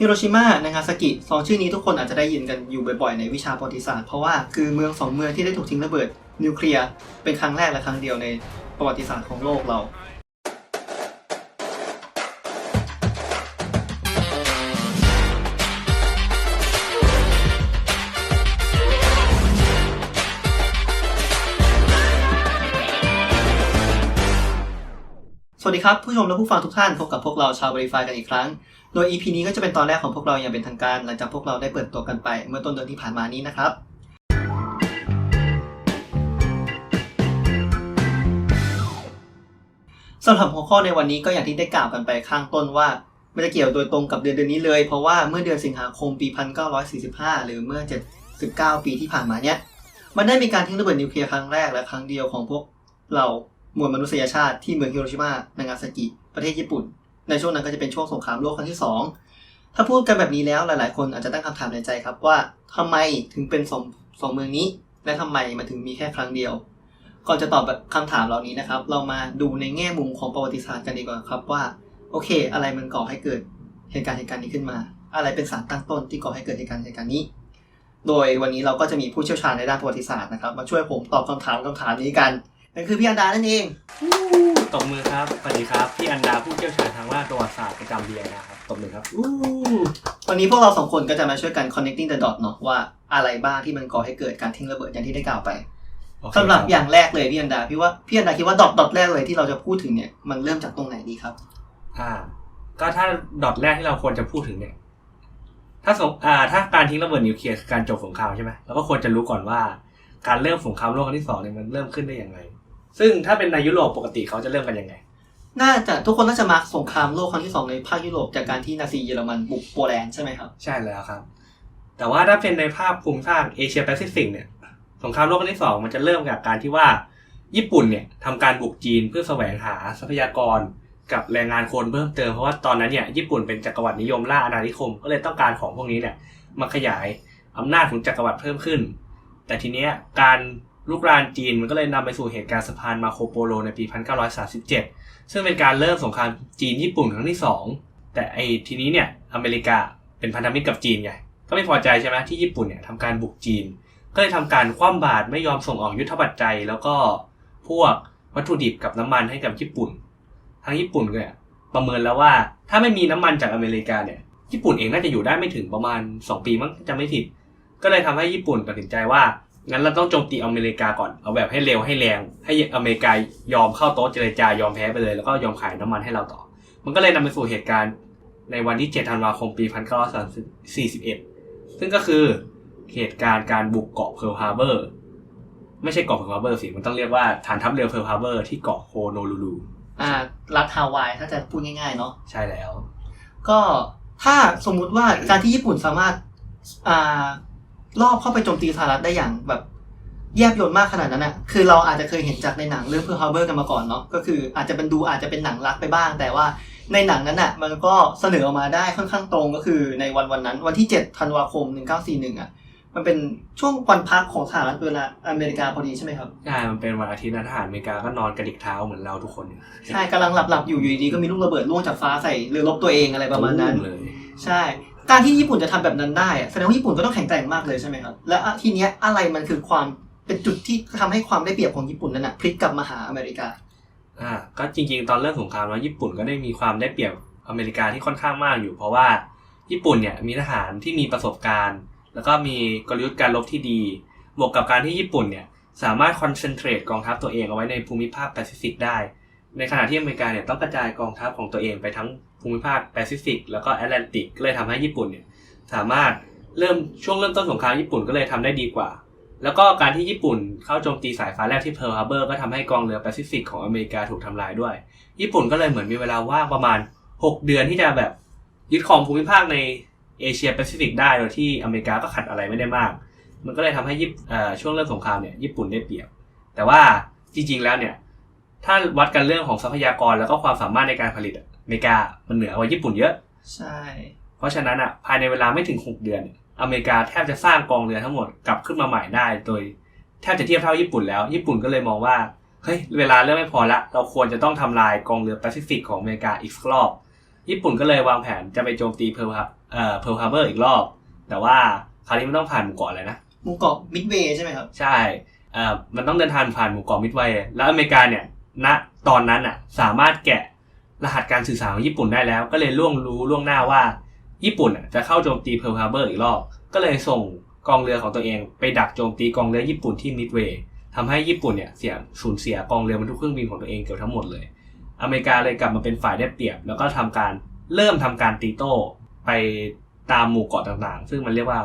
ฮิโรชิมา นางาซากิสองชื่อนี้ทุกคนอาจจะได้ยินกันอยู่บ่อยๆ ในวิชาประวัติศาสตร์ เพราะว่าคือเมืองสองเมืองที่ได้ถูกทิ้งระเบิดนิวเคลียร์เป็นครั้งแรกและครั้งเดียวในประวัติศาสตร์ของโลกเรา ดีครับ ผู้ชมและผู้ฟังทุกท่านพบกับพวกเราชาว Verify กันอีกครั้ง โดย EP นี้ก็จะเป็นตอนแรกของพวกเราอย่างเป็นทางการ หลังจากพวกเราได้เปิดตัวกันไป เมื่อต้นเดือนที่ผ่านมานี้นะครับ สำหรับหัวข้อในวันนี้ก็อย่างที่ได้กล่าวกันไปข้างต้นว่าไม่ได้เกี่ยวโดยตรงกับเดือนเดือนนี้เลย เพราะว่าเมื่อเดือนสิงหาคมปี 1945 หรือเมื่อ 79 ปีที่ผ่านมาเนี้ยมันได้มีการทิ้งระเบิดนิวเคลียร์ครั้งแรกและครั้งเดียวของพวกเรา มวลมนุษยชาติที่เมืองฮิโรชิมานางาซากิ ประเทศญี่ปุ่น ในช่วงนั้นก็จะเป็นช่วงสงครามโลกครั้งที่สองถ้าพูดกันแบบนี้แล้วหลาย ๆ คนอาจจะตั้งคำถามในใจครับว่าทำไมถึงเป็นสองสองเมืองนี้ และทำไมมันถึงมีแค่ครั้งเดียว ก่อนจะตอบแบบคำถามเหล่านี้นะครับ เรามาดูในแง่มุมของประวัติศาสตร์กันดีกว่าครับว่า โอเค อะไรมันก่อให้เกิดเหตุการณ์เหตุการณ์นี้ขึ้นมา อะไรเป็นสารตั้งต้นที่ก่อให้เกิดเหตุการณ์เหตุการณ์นี้โดยวันนี้เราก็จะมีผู้เชี่ยวชาญในด้านประวัติศาสตร์นะครับ มาช่วยผมตอบคำถามคำถามนี้กัน นั่นคือพี่อันดานั่นเองตบมือครับ สวัสดีครับ พี่อันดาผู้เชี่ยวชาญทางด้านประวัติศาสตร์ประจำเบียนะครับ ตบมือครับอู้วันนี้พวกเราสองคนก็จะมาช่วยกัน connecting the dot เนาะว่าอะไรบ้างที่มันก่อให้เกิดการทิ้งระเบิดอย่างที่ได้กล่าวไปโอเคสำหรับคอย่างแรกเลยพี่อันดาพี่ว่าพี่อันดาคิดว่าดอทดอทแรกเลยที่เราจะพูดถึงเนี่ยมันเริ่มจากตรงไหนดีครับ อ่า ก็ถ้าดอทแรกที่เราควรจะพูดถึงเนี่ย ถ้าสงอ่า ถ้าการทิ้งระเบิดนิวเคลียร์คือการจบสงครามใช่ไหมเราก็ควรจะรู้ก่อนว่า การเริ่มสงครามโลกครั้งที่สองเนี่ยมันเริ่มขึ้นได้ยังไง ซึ่งถ้าเป็นในยุโรปปกติเขาจะเริ่มกันยังไง น่าจะทุกคนน่าจะมาร์คสงครามโลกครั้งที่สองในภาคยุโรปจากการที่นาซีเยอรมันบุกโปแลนด์ใช่ไหมครับ ใช่แล้วครับ แต่ว่าถ้าเป็นในภาพภูมิภาคเอเชียแปซิฟิกเนี่ยสงครามโลกครั้งที่สองมันจะเริ่มจากการที่ว่าญี่ปุ่นเนี่ยทำการบุกจีนเพื่อแสวงหาทรัพยากรกับแรงงานคนเพิ่มเติมเพราะว่าตอนนั้นเนี่ยญี่ปุ่นเป็นจักรวรรดินิยมล่าอาณานิคม ก็เลยต้องการของพวกนี้เนี่ยมาขยายอำนาจของจักรวรรดิเพิ่มขึ้น แต่ทีเนี้ยการ ลุกรานจีนมันก็เลยนำไปสู่เหตุการณ์สะพานมาโคโปโลในปี 1937 ซึ่งเป็นการเริ่มสงครามจีนญี่ปุ่นครั้งที่สองแต่ไอทีนี้เนี่ยอเมริกาเป็นพันธมิตรกับจีนไงก็ไม่พอใจใช่ไหมที่ญี่ปุ่นเนี่ยทำการบุกจีน ก็เลยทำการคว่ำบาตรไม่ยอมส่งออกยุทธปัจจัย แล้วก็พวกวัตถุดิบกับน้ำมันให้กับญี่ปุ่น ทางญี่ปุ่นเนี่ยประเมินแล้วว่าถ้าไม่มีน้ำมันจากอเมริกาเนี่ยญี่ปุ่นเองน่าจะอยู่ได้ไม่ถึงประมาณ 2 ปีมั้งจะไม่ผิด ก็เลยทำให้ญี่ปุ่นตัดสินใจว่า งั้นเราต้องโจมตีอเมริกาก่อน เอาแบบให้เร็วให้แรง ให้อเมริกายอมเข้าโต๊ะเจรจายอมแพ้ไปเลย แล้วก็ยอมขายน้ำมันให้เราต่อ มันก็เลยนำไปสู่เหตุการณ์ในวันที่ 7 ธันวาคม ปี 1941 ซึ่งก็คือเหตุการณ์การบุกเกาะเพิร์ลฮาร์เบอร์ ไม่ใช่เกาะเพิร์ลฮาร์เบอร์สิ มันต้องเรียกว่าฐานทัพเรือเพิร์ลฮาร์เบอร์ที่เกาะโฮโนลูลู อ่า รัฐฮาวายถ้าจะพูดง่ายๆ เนาะ ใช่แล้ว ก็ถ้าสมมุติว่าการที่ญี่ปุ่นสามารถ อ่า รอบเข้าไปโจมตีสหรัฐได้อย่างแบบแยบยลมากขนาดนั้นอะคือเราอาจจะเคยเห็นจากในหนังเรื่องเพื่อฮาร์เบอร์กันมาก่อนเนาะ ก็คืออาจจะเป็นดูอาจจะเป็นหนังรักไปบ้าง แต่ว่าในหนังนั้นอะมันก็เสนอออกมาได้ค่อนข้างตรงก็คือในวันวันนั้น วันที่7ธันวาคม 1941อะมันเป็นช่วงวันพักของสหรัฐเวลาอเมริกาพอดีใช่ไหมครับ ใช่ มันเป็นวันอาทิตย์นะทหารอเมริกาก็นอนกระดิกเท้าเหมือนเราทุกคนเนี่ยใช่กำลังหลับหลับๆอยู่อยู่ดีๆก็มีลูกระเบิดล่วงจากฟ้าใส่เรือรบตัวเองอะไรประมาณนั้นตุ้เลยใช่ การที่ญี่ปุ่นจะทำแบบนั้นได้แสดงว่าญี่ปุ่นก็ต้องแข็งแกร่งมากเลยใช่ไหมครับ และทีเนี้ยอะไรมันคือความเป็นจุดที่ทำให้ความได้เปรียบของญี่ปุ่นนั้นนะพลิกกลับมาหาอเมริกา อ่า ก็จริงๆ ตอนเริ่มสงครามแล้วญี่ปุ่นก็ได้มีความได้เปรียบอเมริกาที่ค่อนข้างมากอยู่ เพราะว่าญี่ปุ่นเนี่ยมีทหารที่มีประสบการณ์ แล้วก็มีกลยุทธ์การรบที่ดี บวกกับการที่ญี่ปุ่นเนี่ยสามารถคอนเซนเทรตกองทัพตัวเองเอาไว้ในภูมิภาคแปซิฟิกได้ ในขณะที่อเมริกาเนี่ยต้องกระจายกองทัพของตัวเองไปทั้ง ภูมิภาคแปซิฟิกแล้วก็แอตแลนติกก็เลยทำให้ญี่ปุ่นเนี่ยสามารถเริ่มช่วงเริ่มต้นสงครามญี่ปุ่นก็เลยทำได้ดีกว่า แล้วก็การที่ญี่ปุ่นเข้าโจมตีสายฟ้าแลบที่เพิร์ลฮาร์เบอร์ก็ทำให้กองเรือแปซิฟิกของอเมริกาถูกทำลายด้วย ญี่ปุ่นก็เลยเหมือนมีเวลาว่างประมาณ 6 เดือนที่จะแบบยึดครองภูมิภาคในเอเชียแปซิฟิกได้โดยที่อเมริกาก็ขัดอะไรไม่ได้มาก มันก็เลยทำให้ญี่ปุ่นช่วงเริ่มสงครามเนี่ยญี่ปุ่นได้เปรียบ แต่ว่าจริงๆแล้วเนี่ยถ้าวัดกันเรื่องของทรัพยากรแล้วก็ความสามารถในการผลิต เมริกามันเหนือกว่าญี่ปุ่นเยอะ ใช่ เพราะฉะนั้นอะภายในเวลาไม่ถึง6เดือนเนี่ยอเมริกาแทบจะสร้างกองเรือทั้งหมดกลับขึ้นมาใหม่ได้โดยแทบจะเทียบเท่าญี่ปุ่นแล้ว ญี่ปุ่นก็เลยมองว่าเฮ้ยเวลาเริ่มไม่พอละ เราควรจะต้องทำลายกองเรือแปซิฟิกของอเมริกาอีกสักรอบ ญี่ปุ่นก็เลยวางแผนจะไปโจมตีเพิร์ลเอ่อเพิร์ลฮาร์เบอร์อีกรอบ แต่ว่าคราวนี้มันต้องผ่านหมู่เกาะอะไรนะหมู่เกาะมิดเวย์ใช่ไหมครับ ใช่เอ่อมันต้องเดินทางผ่านหมู่เกาะมิดไวย์แล้วอเมริกาเนี่ยณตอนนั้นอะสามารถแกะ รหัสการสื่อสารของญี่ปุ่นได้แล้ว ก็เลยล่วงรู้ล่วงหน้าว่า ญี่ปุ่นจะเข้าโจมตีเพิร์ลฮาร์เบอร์อีกรอบ ก็เลยส่งกองเรือของตัวเองไปดักโจมตีกองเรือญี่ปุ่นที่มิดเวย์ทำให้ญี่ปุ่นเนี่ยเสียสูญเสียกองเรือบรรทุกเครื่องบินของตัวเองเกือบทั้งหมดเลย อเมริกาเลยกลับมาเป็นฝ่ายได้เปรียบ แล้วก็ทำการเริ่มทำการตีโต้ไปตามหมู่เกาะต่างๆ ซึ่งมันเรียกว่า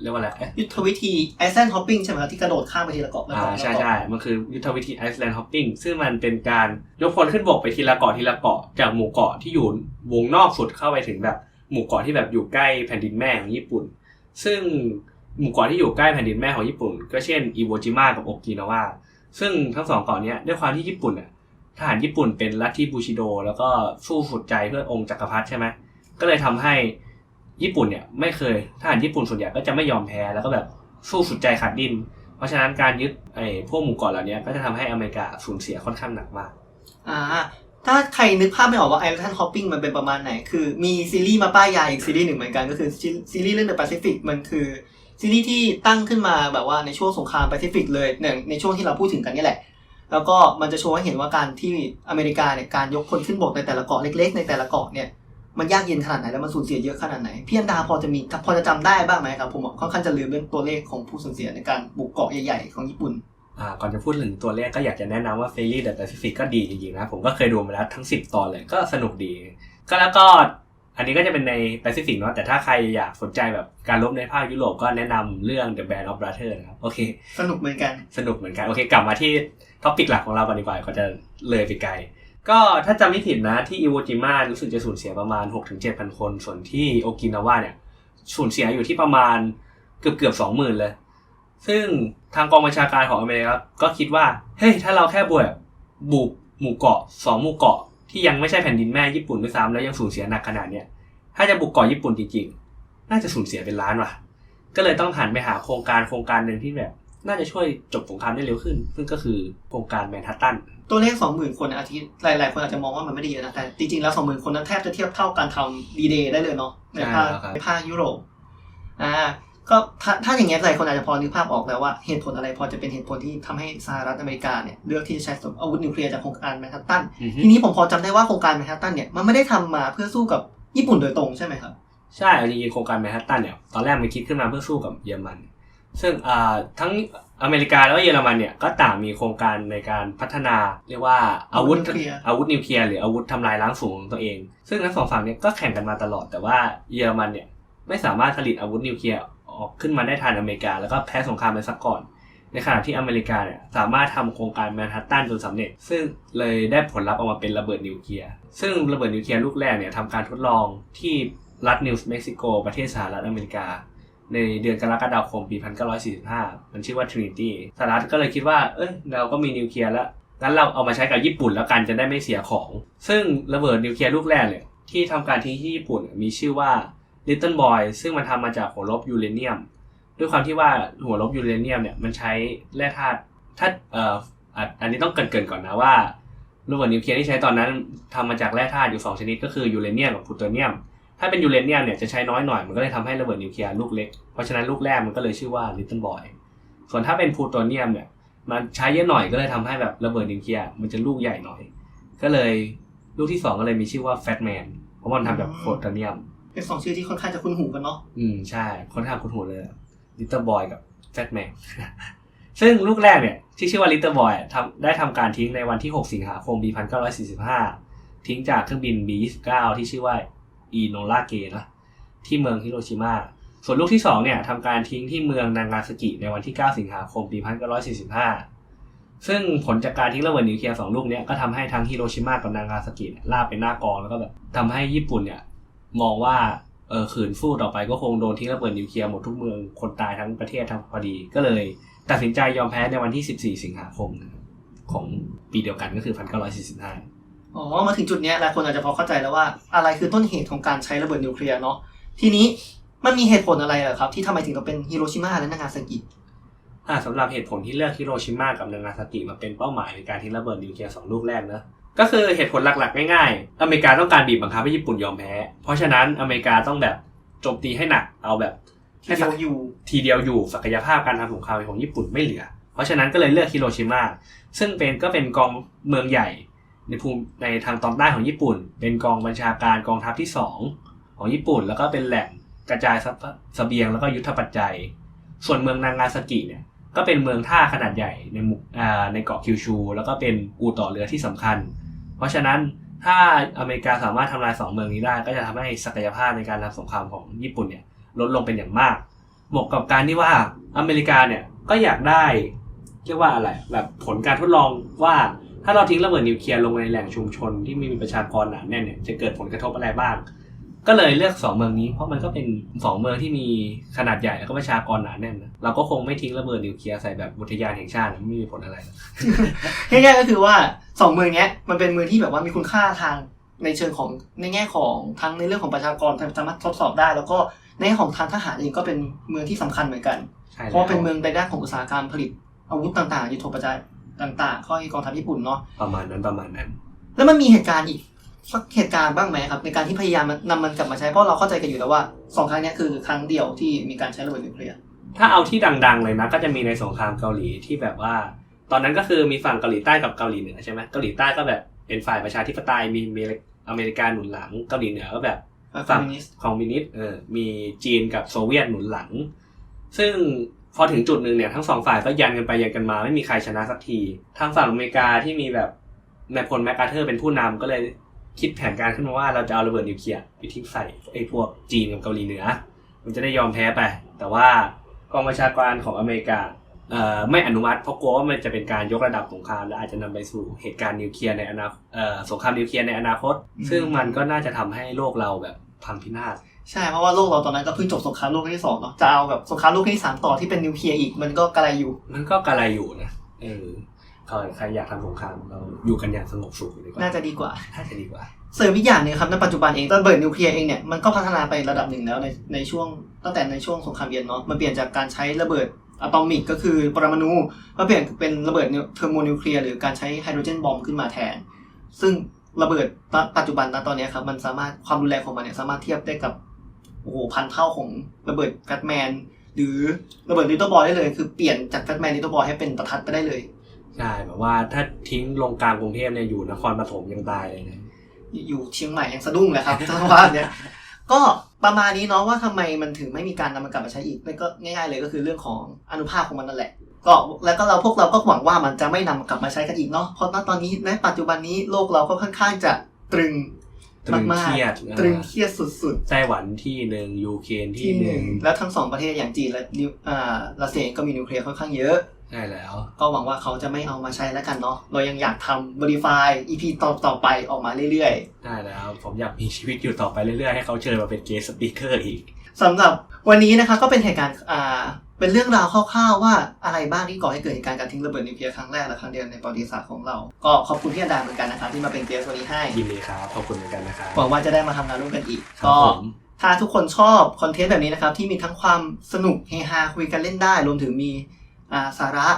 เอ่อเรียกว่าอะไรเอ๊ะยุทธวิธีไอแซนฮอปปิ้งใช่ไหมครับที่กระโดดข้ามไปทีละเกาะละอ่าเกาะละใช่เกาะใช่มันคือยุทธวิธีไอซ์แลนด์ฮอปปิ้งซึ่งมันเป็นการยกพลขึ้นบกไปทีละเกาะทีละเกาะจากหมู่เกาะที่อยู่วงนอกสุดเข้าไปถึงแบบหมู่เกาะที่แบบอยู่ใกล้แผ่นดินแม่ของญี่ปุ่น ซึ่งหมู่เกาะที่อยู่ใกล้แผ่นดินแม่ของญี่ปุ่น ก็เช่นอิโวจิมะกับโอกินาวาซึ่งทั้งสองเกาะเนี้ยด้วยความที่ญี่ปุ่นอะทหารญี่ปุ่นเป็นลัทธิบูชิโด แล้วก็สู้สุดใจเพื่อองค์จักรพรรดิใช่ไหมก็เลยทำให้ ญี่ปุ่นเนี่ยไม่เคยทหารญี่ปุ่นส่วนใหญ่ก็จะไม่ยอมแพ้แล้วก็แบบสู้สุดใจขาดดิ้นเพราะฉะนั้นการยึดไอ้พวกหมู่เกาะเหล่านี้ก็จะทำให้อเมริกาสูญเสียค่อนข้างหนักมากอ่าถ้าใครนึกภาพไม่ออกว่าไอแซนฮอปปิ้งมันเป็นประมาณไหน คือมีซีรีส์มาป้ายยาอีกซีรีส์หนึ่งเหมือนกันก็คือซีซีรีส์เรื่อง The Pacific มันคือซีรีส์ที่ตั้งขึ้นมาแบบว่าในช่วงสงครามแปซิฟิกเลยเนี่ยในช่วงที่เราพูดถึงกันนี่แหละ แล้วก็มันจะโชว์ให้เห็นว่าการที่อเมริกาเนี่ยการยกคนขึ้นบกในแต่ละเกาะเล็ก ๆ ในแต่ละเกาะเนี่ย มันยากเย็นขนาดไหนแล้วมันสูญเสียเยอะขนาดไหนพี่อันดาพอจะมีพอจะจำได้บ้างไหมครับผมค่อนข้างจะลืมเรื่องตัวเลขของผู้สูญเสียในการบุกเกาะใหญ่ๆของญี่ปุ่นอ่าก่อนจะพูดถึงตัวเลขก็อยากจะแนะนำว่าซีรีส์ The Pacific ก็ดีจริงๆนะผมก็เคยดูมาแล้วทั้ง 10 ตอนเลยก็สนุกดี ก็แล้วก็อันนี้ก็จะเป็นใน Pacific เนาะแต่ถ้าใครอยากสนใจแบบการรบในภาคยุโรปก็แนะนำเรื่อง The Band of Brothers นะครับ โอเค สนุกเหมือนกัน สนุกเหมือนกัน โอเค กลับมาที่ท็อปิกหลักของเราก่อนดีกว่าก็จะเลยไปไกล ก็ถ้าจำไม่ผิดนะที่อิโวจิมะรู้สึกจะสูญเสียประมาณ 6-7,000 คน ส่วนที่โอกินาวาเนี่ยสูญเสียอยู่ที่ประมาณเกือบเกือบสองหมื่นเลย ซึ่งทางกองบัญชาการของอเมริกาก็คิดว่า เฮ้ย ถ้าเราแค่บวกบุกหมู่เกาะสองหมู่เกาะที่ยังไม่ใช่แผ่นดินแม่ญี่ปุ่นด้วยซ้ำแล้วยังสูญเสียหนักขนาดเนี้ยถ้าจะบุกเกาะญี่ปุ่นจริงๆ น่าจะสูญเสียเป็นล้านว่ะ ก็เลยต้องหันไปหาโครงการโครงการหนึ่งที่แบบ น่าจะช่วยจบสงครามได้เร็วขึ้น ซึ่งก็คือโครงการแมนฮัตตันตัวเลขสองหมื่นคนอาทิตย์หลาย ๆ คนอาจจะมองว่ามันไม่ได้เยอะนะแต่จริง ๆ แล้วสองหมื่นคนนั้นแทบจะเทียบเท่าการทำดีเดย์ได้เลยเนาะในภาคใช่แล้วครับในภาคยุโรปอ่าก็ถ้าถ้าอย่างเงี้ยหลายคนอาจจะพอนึกภาพออกแล้วว่าเหตุผลอะไรพอจะเป็นเหตุผลที่ทำให้สหรัฐอเมริกาเนี่ยเลือกที่จะใช้อาวุธนิวเคลียร์จากโครงการแมนฮัตตันทีนี้ผมพอจำได้ว่าโครงการแมนฮัตตันเนี่ยมันไม่ได้ทำมาเพื่อสู้กับญี่ปุ่นโดยตรงใช่ไหมครับใช่จริงๆโครงการแมนฮัตตันเนี่ยตอนแรกมันคิดขึ้นมาเพื่อสู้กับเยอรมัน ซึ่งอ่าทั้งอเมริกาแล้วก็เยอรมันเนี่ยก็ต่างมีโครงการในการพัฒนาเรียกว่าอาวุธอาวุธนิวเคลียร์อาวุธนิวเคลียร์หรืออาวุธทำลายล้างสูงของตัวเอง ซึ่งทั้งสองฝั่งเนี่ยก็แข่งกันมาตลอดแต่ว่าเยอรมันเนี่ยไม่สามารถผลิตอาวุธนิวเคลียร์ออกขึ้นมาได้ทันอเมริกา แล้วก็แพ้สงครามไปซะก่อน ในขณะที่อเมริกาเนี่ยสามารถทำโครงการแมนฮัตตันจนสำเร็จ ซึ่งเลยได้ผลลัพธ์ออกมาเป็นระเบิดนิวเคลียร์ซึ่งระเบิดนิวเคลียร์ลูกแรกเนี่ยทำการทดลองที่รัฐนิวส์เม็กซิโกประเทศสหรัฐอเมริกา ในเดือนกรกฎาคมปี 1945 มันชื่อว่า Trinity สหรัฐก็เลยคิดว่า เอ้ย เราก็มีนิวเคลียร์แล้ว งั้นเราเอามาใช้กับญี่ปุ่นแล้วกันจะได้ไม่เสียของ ซึ่งระเบิดนิวเคลียร์ลูกแรกเนี่ยที่ทำการทิ้งที่ญี่ปุ่นมีชื่อว่า Little Boy ซึ่งมันทำมาจากหัวลบยูเรเนียม ด้วยความที่ว่าหัวลบยูเรเนียมเนี่ยมันใช้แร่ธาตุถ้าเอ่ออันนี้ต้องเกรินๆก่อนนะว่าระเบิดนิวเคลียร์ที่ใช้ตอนนั้นทำมาจากแร่ธาตุอยู่สองชนิดก็คือยูเรเนียมกับพลูโตเนียม ถ้าเป็นยูเรเนียมเนี่ยจะใช้น้อยหน่อยมันก็เลยทำให้ระเบิดนิวเคลียร์ลูกเล็ก เพราะฉะนั้นลูกแรกมันก็เลยชื่อว่า Little Boy ส่วนถ้าเป็นพลูโตเนียมเนี่ยมันใช้เยอะหน่อยก็เลยทำให้แบบระเบิดนิวเคลียร์มันจะลูกใหญ่หน่อย ก็เลยลูกที่สองก็เลยมีชื่อว่า Fat Man เพราะมันทำจากโพลูโตเนียม เป็นสองชื่อที่ค่อนข้างจะคุ้นหูกันเนาะอืมใช่ค่อนข้างคุ้นหูเลย Little Boy กับ Fat Man ซึ่งลูกแรกเนี่ยที่ชื่อว่า Little Boy ทำได้ทำการทิ้งในวันที่ 6 สิงหาคมปี1945 ทิ้งจากเครื่องบิน B29 ที่ชื่อว่า อีโนราเกนะที่เมืองฮิโรชิมาส่วนลูกที่ 2 เนี่ยทำการทิ้งที่เมืองนางาซากิในวันที่ 9 สิงหาคม ปี 1945 ซึ่งผลจากการทิ้งระเบิดนิวเคลียร์สองลูกเนี่ยก็ทำให้ทั้งฮิโรชิมากับนางาซากิเนี่าบเป็นหน้ากองแล้วก็แบบทำให้ญี่ปุ่นเนี่ยมองว่าเออขืนสู้ต่อไปก็คงโดนทิ้งระเบิดนิวเคลียร์หมดทุกเมืองคนตายทั้งประเทศทั้งพอดี ก็เลย ตัดสินใจยอมแพ้ในวันที่ 14 สิงหาคมของปีเดียวกันก็คือ 1945 อ๋อมาถึงจุดเนี้ยหลายคนอาจจะพอเข้าใจแล้วว่า อะไรคือต้นเหตุของการใช้ระเบิดนิวเคลียร์เนาะทีนี้มันมีเหตุผลอะไรเหรอครับ ที่ทำไมถึงต้องเป็นฮิโรชิมาและนางาซากิอ่าสำหรับเหตุผลที่เลือกฮิโรชิมากับนางาซากิมาเป็นเป้าหมายในการทิ้งระเบิดนิวเคลียร์สองลูกแรกนะก็คือเหตุผลหลักๆง่ายๆ อเมริกาต้องการบีบบังคับให้ญี่ปุ่นยอมแพ้ เพราะฉะนั้นอเมริกาต้องแบบโจมตีให้หนักเอาแบบที่เดียวอยู่ทีเดียวอยู่ศักยภาพการทำสงครามของญี่ปุ่นไม่เหลือ เพราะฉะนั้นก็เลยเลือกฮิโรชิมาซึ่งเป็นก็เป็นกองเมืองใหญ่ ในภูมิในทางตอนใต้ของญี่ปุ่น เป็นกองบัญชาการกองทัพที่สองของญี่ปุ่น แล้วก็เป็นแหล่งกระจายทรัพย์เสบียงแล้วก็ยุทธปัจจัย ส่วนเมืองนางาซากิเนี่ยก็เป็นเมืองท่าขนาดใหญ่ในหมู่อ่าในเกาะคิวชู แล้วก็เป็นอู่ต่อเรือที่สำคัญ เพราะฉะนั้นถ้าอเมริกาสามารถทำลายสองเมืองนี้ได้ ก็จะทำให้ศักยภาพในการทำสงครามของญี่ปุ่นเนี่ยลดลงเป็นอย่างมากบวกกับการที่ว่าอเมริกาเนี่ยก็อยากได้เรียกว่าอะไรแบบผลการทดลองว่า ถ้าเราทิ้งระเบิดนิวเคลียร์ลงในแหล่งชุมชนที่มีประชากรหนาแน่นเนี่ยจะเกิดผลกระทบอะไรบ้าง ก็เลยเลือกสองเมืองนี้ เพราะมันก็เป็นสองเมืองที่มีขนาดใหญ่แล้วก็ประชากรหนาแน่นนะเราก็คงไม่ทิ้งระเบิดนิวเคลียร์ใส่แบบอุทยานแห่งชาตินะไม่มีผลอะไรง่ายๆก็คือว่าสองเมืองเนี้ยมันเป็นเมืองที่แบบว่ามีคุณค่าทางในเชิงของในแง่ของทั้งในเรื่องของประชากรสามารถทดสอบได้ แล้วก็ในแง่ของทางทหารเองก็เป็นเมืองที่สำคัญเหมือนกันใช่เพราะว่าเป็นเมืองในด้านของอุตสาหกรรมผลิตอาวุธต่างๆยุทโธปกรณ์ ต่างๆข้อที่กองทัพญี่ปุ่นเนาะประมาณนั้นประมาณนั้น แล้วมันมีเหตุการณ์อีกสักเหตุการณ์บ้างไหมครับ ในการที่พยายามนำมันกลับมาใช้เพราะเราเข้าใจกันอยู่แล้วว่าสองครั้งเนี้ยคือครั้งเดียวที่มีการใช้ระเบิดนิวเคลียร์ถ้าเอาที่ดัง ๆ เลยนะก็จะมีในสงครามเกาหลีที่แบบว่า ตอนนั้นก็คือมีฝั่งเกาหลีใต้กับเกาหลีเหนือใช่ไหมเกาหลีใต้ก็แบบเป็นฝ่ายประชาธิปไตยมีมีอเมริกาหนุนหลังเกาหลีเหนือก็แบบคอมมิวนิสต์คอมมิวนิสต์เออมีจีนกับโซเวียตหนุนหลัง ซึ่ง พอถึงจุดหนึ่งเนี่ยทั้งสองฝ่ายก็ยันกันไปยันกันมา ไม่มีใครชนะสักที ทางฝั่งอเมริกาที่มีแบบนายพลแมคคาร์เทอร์เป็นผู้นำก็เลยคิดแผนการขึ้นมาว่าเราจะเอาระเบิดนิวเคลียร์ไปทิ้งใส่ไอ้พวกจีนกับเกาหลีเหนือ มันจะได้ยอมแพ้ไป แต่ว่ากองบัญชาการของอเมริกาเอ่อไม่อนุมัติเพราะกลัวว่ามันจะเป็นการยกระดับสงครามและอาจจะนำไปสู่เหตุการณ์นิวเคลียร์ในอนาคตเอ่อสงครามนิวเคลียร์ในอนาคต ซึ่งมันก็น่าจะทำให้โลกเราแบบพังพินาศ ใช่เพราะว่าโลกเราตอนนั้นก็เพิ่งจบสงครามโลกครั้งที่สองเนาะจะเอาแบบสงครามโลกครั้งที่สามต่อที่เป็นนิวเคลียร์อีกมันก็กระไรอยู่ มันก็กระไรอยู่นะเออใครใครอยากทำสงครามเราอยู่กันอย่างสงบสุขดีกว่าน่าจะดีกว่าน่าจะดีกว่าเสริมอีกอย่างหนึงครับในปัจจุบันเองระเบิดนิวเคลียร์เองเนี่ยมันก็พัฒนาไประดับหนึ่งแล้วในในช่วงตั้งแต่ในช่วงสงครามเย็นเนาะมันเปลี่ยนจากการใช้ระเบิดอะตอมิกก็คือปรมาณูมาเปลี่ยนเป็นระเบิดเทอร์โมนิวเคลียร์หรือการใช้ไฮโดรเจนบอมขึ้นมาแทน ซึ่งระเบิดณปัจจุบันณตอนเนี้ยครับมันสามารถความรุนแรงของมันเนี่ยสามารถเทียบได้กับโอ้โหพันเท่าของระเบิดแฟตแมนหรือระเบิดลิตเติ้ลบอลได้เลย คือเปลี่ยนจากแฟตแมนลิตเติ้ลบอลให้เป็นประทัดไปได้เลยใช่แบบว่าถ้าทิ้งลงกลางกรุงเทพเนี่ยอยู่นครปฐมยังตายเลยนะอยู่เชียงใหม่ยังสะดุ้งเลยครับถ้าว่าเนี่ยก็ประมาณนี้เนาะว่าทำไมมันถึงไม่มีการนำมันกลับมาใช้อีกนั่นก็ง่ายๆเลยก็คือเรื่องของอนุภาคของมันนั่นแหละ ก็แล้วก็เราพวกเราก็หวังว่ามันจะไม่นำกลับมาใช้กันอีกเนาะเพราะณตอนนี้ในปัจจุบันนี้โลกเราก็ค่อนข้างจะตรึง ตรึงมากเครียดๆตรึงเครียดสุดไต้หวันที่หนึ่งยูเครนๆที่ที่หหนึ่นึ่งงแล้วทั้งสองประเทศอย่างจีนและนิวอ่ารัสเซียเองก็มีนิวเคลียร์ค่อนข้างเยอะใช่แล้ว ก็หวังว่าเขาจะไม่เอามาใช้แล้วกันเนาะเรายังอยากทำ modify EP ต่อต่อไปออกมาเรื่อยๆใช่แล้วผมอยากมีชีวิตอยู่ต่อไปเรื่อยๆ ให้เขาเชิญมาเป็นเกสต์สปีกเกอร์อีกสำหรับวันนี้นะคะก็เป็นเหตุการณ์อ่า เป็นเรื่องราวคร่าวๆว่าอะไรบ้างที่ก่อให้เกิดเหตุการณ์การทิ้งระเบิดนิวเคลียร์ครั้งแรกและครั้งเดียวในประวัติศาสตร์ของเรา ก็ขอบคุณพี่อันดาเหมือนกันนะคะที่มาเป็นเกสต์วันนี้ให้ยินดีครับขอบคุณเหมือนกันนะครับหวังว่าจะได้มาทำงานร่วมกันอีกครับก็ผมถ้าทุกคนชอบคอนเทนต์แบบนี้นะครับที่มีทั้งความสนุกเฮฮาคุยกันเล่นได้ รวมถึงมีอ่าสาระ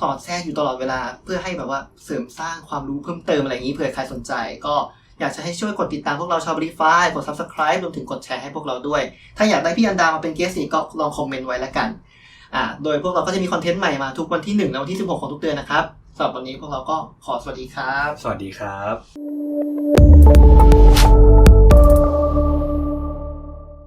สอดแทรกอยู่ตลอดเวลา เพื่อให้แบบว่าเสริมสร้างความรู้เพิ่มเติมอะไรอย่างนี้เผื่อใครสนใจ ก็อยากจะให้ช่วยกดติดตามพวกเราชาวบริฟายกด subscribe รวมถึงกดแชร์ให้พวกเราด้วย ถ้าอยากได้พี่อันดามาเป็นเกสต์อีกก็ลองคอมเมนต์ไว้แล้วกัน อ่าโดยพวกเราก็จะมีคอนเทนต์ใหม่มาทุกวันที่1และวันที่ 16 ของทุกเดือนนะครับสำหรับวันนี้พวกเราก็ขอสวัสดีครับ สวัสดีครับ